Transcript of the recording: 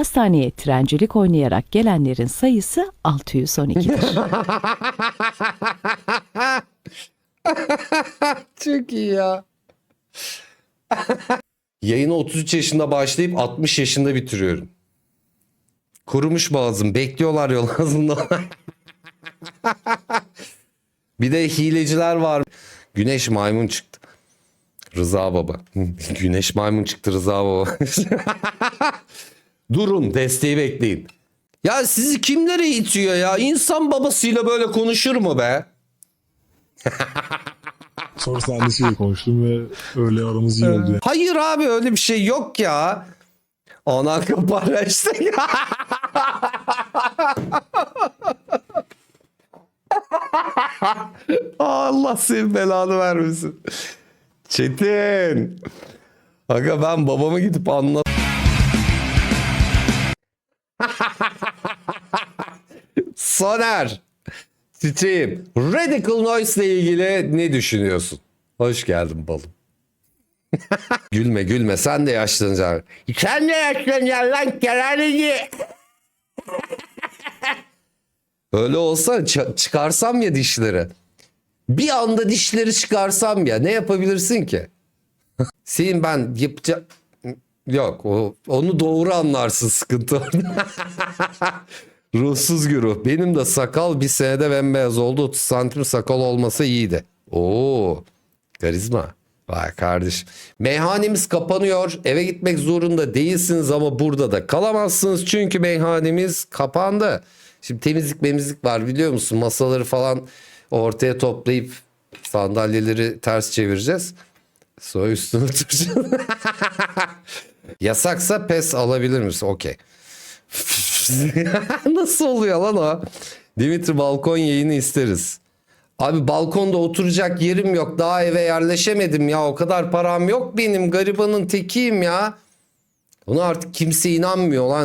Hastaneye trencilik oynayarak gelenlerin sayısı 612'dir. Çok iyi ya. Yayına 33 yaşında başlayıp 60 yaşında bitiriyorum. Kurumuş boğazım. Bekliyorlar yol ağzında. bir de hileciler var. Güneş maymun çıktı. Rıza baba. Güneş maymun çıktı Rıza baba. Durun desteği bekleyin. Ya sizi kimlere itiyor ya? İnsan babasıyla böyle konuşur mu be? Sonrasında annesiyle konuştum ve öyle aramız iyi oldu yani. Hayır abi öyle bir şey yok ya. Ana işte ya. Allah senin belanı vermesin. Çetin. Aga ben babama gidip anlat. Soner. Çiçeğim. Radical Noise ile ilgili ne düşünüyorsun? Hoş geldin balım. Gülme gülme sen de yaşlanacaksın. Sen de yaşlanacaksın lan kerareci. Öyle olsa çıkarsam ya dişleri. Bir anda dişleri çıkarsam ya ne yapabilirsin ki? Senin ben yapacak... Yok o, onu doğru anlarsın sıkıntı. Ruhsuz güruh. Benim de sakal bir senede bembeyaz oldu. 30 santim sakal olmasa iyiydi. Oo, karizma. Vay kardeşim. Meyhanemiz kapanıyor. Eve gitmek zorunda değilsiniz ama burada da kalamazsınız. Çünkü meyhanemiz kapandı. Şimdi temizlik memizlik var biliyor musun? Masaları falan ortaya toplayıp sandalyeleri ters çevireceğiz. Sonra üstüne oturacağız. Yasaksa pes alabilir misin? Okey. Nasıl oluyor lan o? Dimitri balkon yayını isteriz. Abi balkonda oturacak yerim yok. Daha eve yerleşemedim ya. O kadar param yok benim. Garibanın tekiyim ya. Ona artık kimse inanmıyor lan.